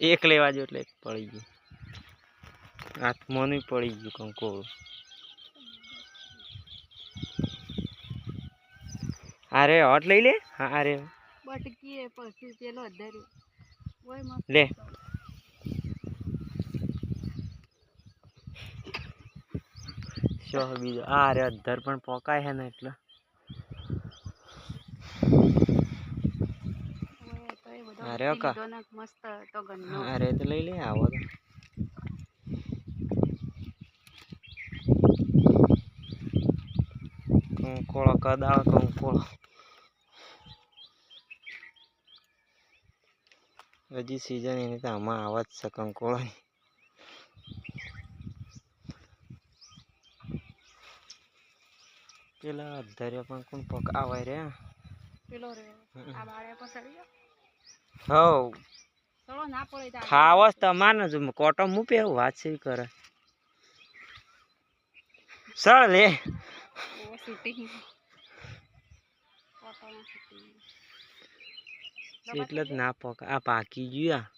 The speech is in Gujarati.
એક લેવા જો એટલે એક પડી ગયું. હાથમાં નહીં પડી ગયું કંકોળું. અરે હોટ લઈ લે? હા અરે બટકી એ પછી પેલો અધાર્યો ઓય મસ્ત લે. શું બીજું? આ અરે અધર પણ પોકાય છે ને એટલે. ઓય તો એ બધો અરે ઓકા. મસ્ત તો ગન્નો અરે તો લઈ લે આવો તો. કંકોળો કદાળ કંકોળો. હજી સિઝન એની તો આમાં આવે જ છે કંકોળાની પેલા અધર્યા પણ કોણ પકાવાય રે. પેલો રે. આ બાળે પસડી ગયો? હવ. ખાવસ તમારે કોટો મૂપે એવું વાત છે કરે? સર લે. એટલે જ ના પક આ પાકી ગયું એટલે.